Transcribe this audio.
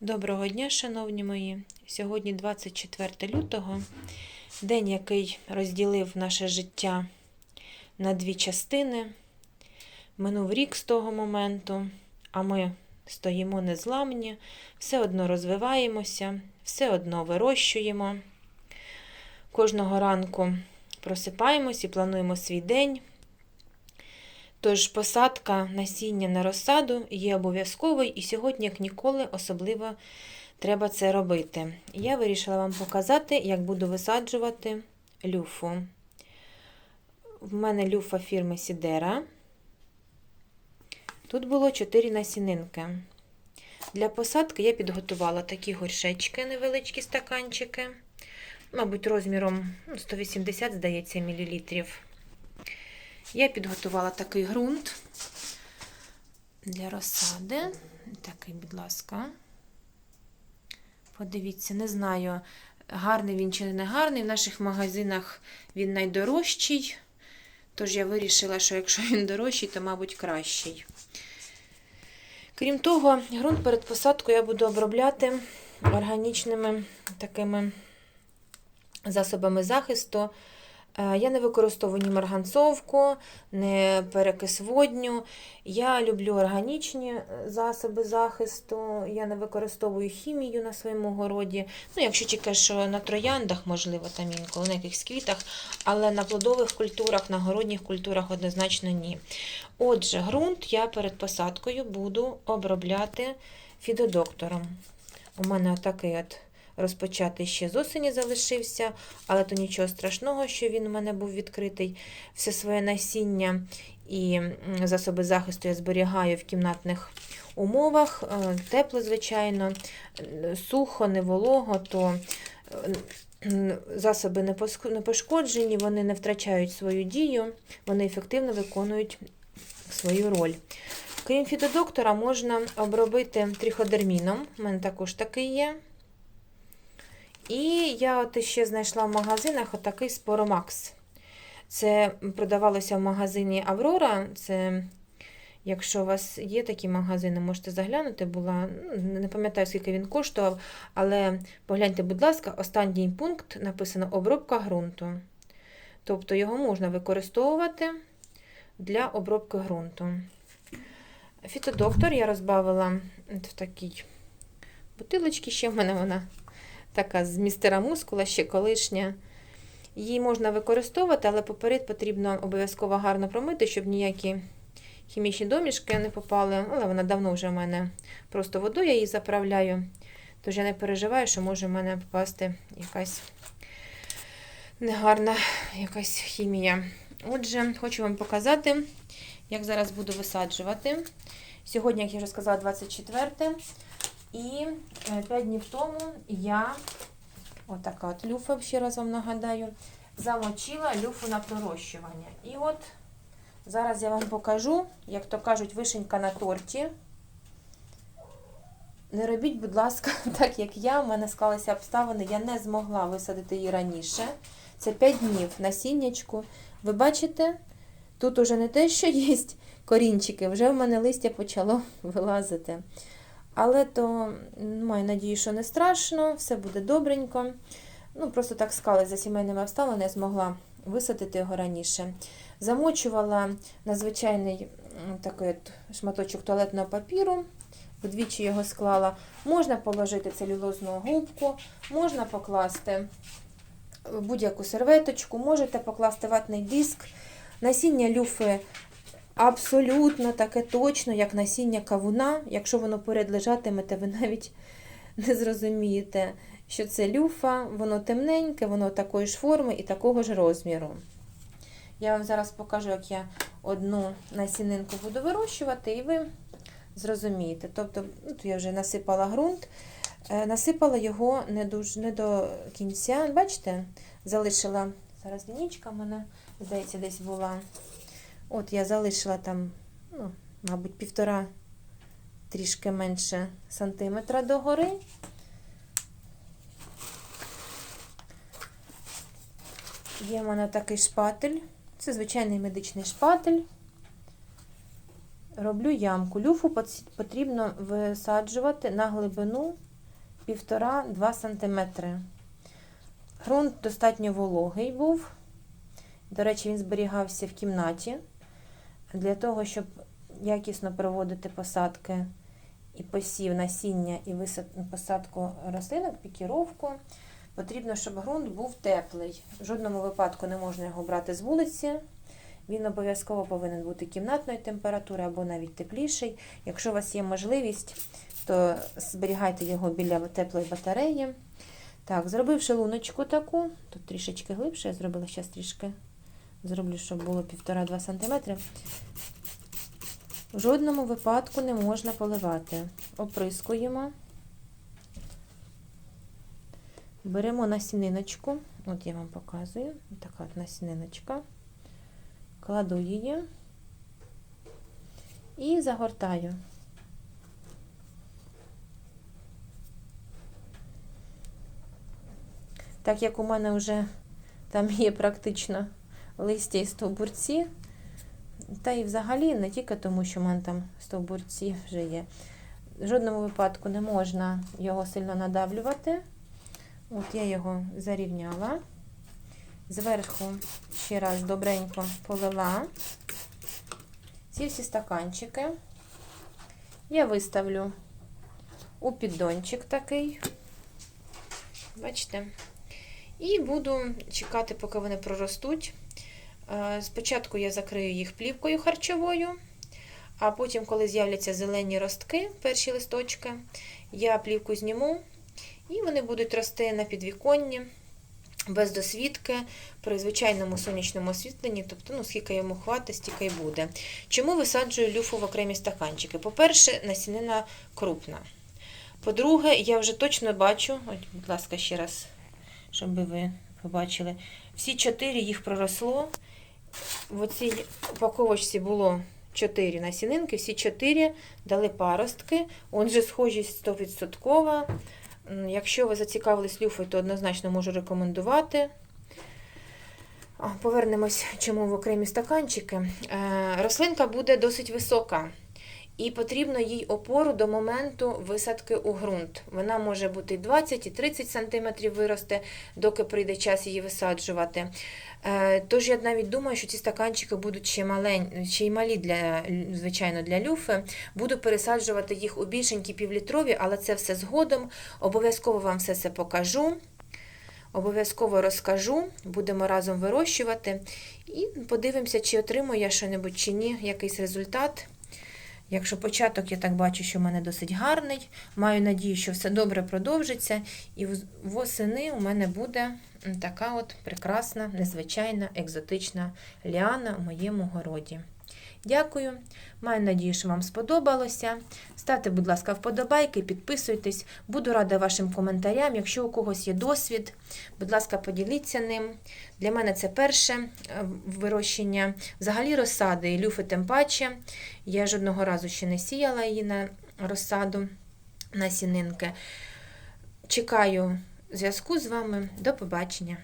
Доброго дня, шановні мої. Сьогодні 24 лютого, день, який розділив наше життя на дві частини. Минув рік з того моменту, а ми стоїмо незламні, все одно розвиваємося, все одно вирощуємо. Кожного ранку просипаємось і плануємо свій день. Тож посадка насіння на розсаду є обов'язковою, і сьогодні, як ніколи, особливо треба це робити. Я вирішила вам показати, як буду висаджувати люфу. В мене люфа фірми Сідера. Тут було 4 насінинки. Для посадки я підготувала такі горшечки, невеличкі стаканчики, мабуть, розміром ну, 180, здається, мілілітрів. Я підготувала такий ґрунт для розсади. Такий, будь ласка. Подивіться, не знаю, гарний він чи не гарний. В наших магазинах він найдорожчий. Тож я вирішила, що якщо він дорожчий, то, мабуть, кращий. Крім того, ґрунт перед посадкою я буду обробляти органічними такими засобами захисту. Я не використовую ні марганцовку, не перекис водню. Я люблю органічні засоби захисту. Я не використовую хімію на своєму городі. Ну, якщо тільки що на трояндах, можливо, там інколи на якихось квітах, але на плодових культурах, на городніх культурах однозначно ні. Отже, ґрунт я перед посадкою буду обробляти фідодоктором. У мене такий от розпочати ще з осені залишився, але то нічого страшного, що він у мене був відкритий. Все своє насіння і засоби захисту я зберігаю в кімнатних умовах. Тепло, звичайно, сухо, не волого, то засоби не пошкоджені, вони не втрачають свою дію, вони ефективно виконують свою роль. Крім фітодоктора, можна обробити тріходерміном. У мене також такий є. І я от ще знайшла в магазинах отакий Споромакс. Це продавалося в магазині Аврора. Це, якщо у вас є такі магазини, можете заглянути. Була, ну, Не пам'ятаю, скільки він коштував, але погляньте, будь ласка, останній пункт написано обробка ґрунту. Тобто його можна використовувати для обробки ґрунту. Фітодоктор я розбавила в такій бутилочці, ще в мене вона така з містера мускула, ще колишня. Її можна використовувати, але поперед потрібно обов'язково гарно промити, щоб ніякі хімічні домішки не попали. Але вона давно вже в мене просто водою я її заправляю. Тож я не переживаю, що може в мене попасти якась негарна якась хімія. Отже, хочу вам показати, як зараз буду висаджувати. Сьогодні, як я вже сказала, 24 і 5 е, днів тому я, отака от люфа, ще раз вам нагадаю, замочила люфу на пророщування. І от зараз я вам покажу, як то кажуть, вишенька на торті. Не робіть, будь ласка, так як я, у мене склалися обставини, я не змогла висадити її раніше. Це 5 днів насіннячку. Ви бачите, тут уже не те, що є корінчики, вже в мене листя почало вилазити. Але то маю надію, що не страшно, все буде добренько. Ну, Просто так скали за сімейними обставинами, я змогла висадити його раніше. Замочувала на звичайний такий шматочок туалетного папіру, вдвічі його склала. Можна положити целюлозну губку, можна покласти будь-яку серветочку, можете покласти ватний диск. Насіння люфи Абсолютно таке точно, як насіння кавуна. Якщо воно поряд лежатимете, ви навіть не зрозумієте, що це люфа, воно темненьке, воно такої ж форми і такого ж розміру. Я вам зараз покажу, як я одну насінинку буду вирощувати, і ви зрозумієте. Тобто, ну, тут я вже насипала ґрунт, е, насипала його не, дуже, не до кінця. Бачите, залишила зараз лінічка в мене, здається, десь була. От я залишила там, ну, мабуть, півтора трішки менше сантиметра догори. Є в мене такий шпатель. Це звичайний медичний шпатель. роблю ямку. Люфу потрібно висаджувати на глибину 1,5-2 см. Грунт достатньо вологий був. До речі, він зберігався в кімнаті. Для того, щоб якісно проводити посадки і посів насіння і посадку рослинок, пікіровку, потрібно, щоб ґрунт був теплий. В жодному випадку не можна його брати з вулиці. Він обов'язково повинен бути кімнатної температури або навіть тепліший. Якщо у вас є можливість, то зберігайте його біля теплої батареї. Так, зробивши луночку таку, тут трішечки глибше, я зробила зараз трішки, зроблю, щоб було 1,5-2 см. В жодному випадку не можна поливати. Оприскуємо. Беремо насіниночку, от я вам показую, така от насіниночка, кладу її і загортаю. Так як у мене вже там є практично листя і стовбурці, та і взагалі не тільки тому, що в мене там стовбурці вже є. В жодному випадку не можна його сильно надавлювати. От я його зарівняла. Зверху ще раз добренько полила. Ці всі стаканчики я виставлю у піддончик такий. Бачите? І буду чекати, поки вони проростуть. Е, Спочатку я закрию їх плівкою харчовою, а потім, коли з'являться зелені ростки, перші листочки, я плівку зніму, і вони будуть рости на підвіконні, без досвідки, при звичайному сонячному освітленні, тобто, ну, скільки йому хватить, стільки й буде. Чому висаджую люфу в окремі стаканчики? По-перше, насінина крупна. По-друге, я вже точно бачу, от, будь ласка, ще раз, щоб ви побачили, всі чотири їх проросло. В цій упаковочці було 4 насінинки, всі 4 дали паростки. Отже, схожість 100%. Якщо ви зацікавились люфою, то однозначно можу рекомендувати. Повернемось, чому в окремі стаканчики. Е, Рослинка буде досить висока. І потрібно їй опору до моменту висадки у ґрунт. Вона може бути 20 і 30 см виросте, доки прийде час її висаджувати. Е, Тож я навіть думаю, що ці стаканчики будуть ще малень, ще й малі для звичайно для люфи. Буду пересаджувати їх у більшенькі півлітрові, але це все згодом. Обов'язково вам все це покажу. Обов'язково розкажу, будемо разом вирощувати і подивимося, чи отримую я що-небудь чи ні, якийсь результат. Якщо початок, я так бачу, що в мене досить гарний. Маю надію, що все добре продовжиться. І восени у мене буде така от прекрасна, незвичайна, екзотична ліана в моєму городі. Дякую. Маю надію, що вам сподобалося. Ставте, будь ласка, вподобайки, підписуйтесь. Буду рада вашим коментарям. Якщо у когось є досвід, будь ласка, поділіться ним. Для мене це перше е, вирощення. Взагалі розсади люфи тим паче. Я жодного разу ще не сіяла її на розсаду насінинки. Чекаю зв'язку з вами. До побачення.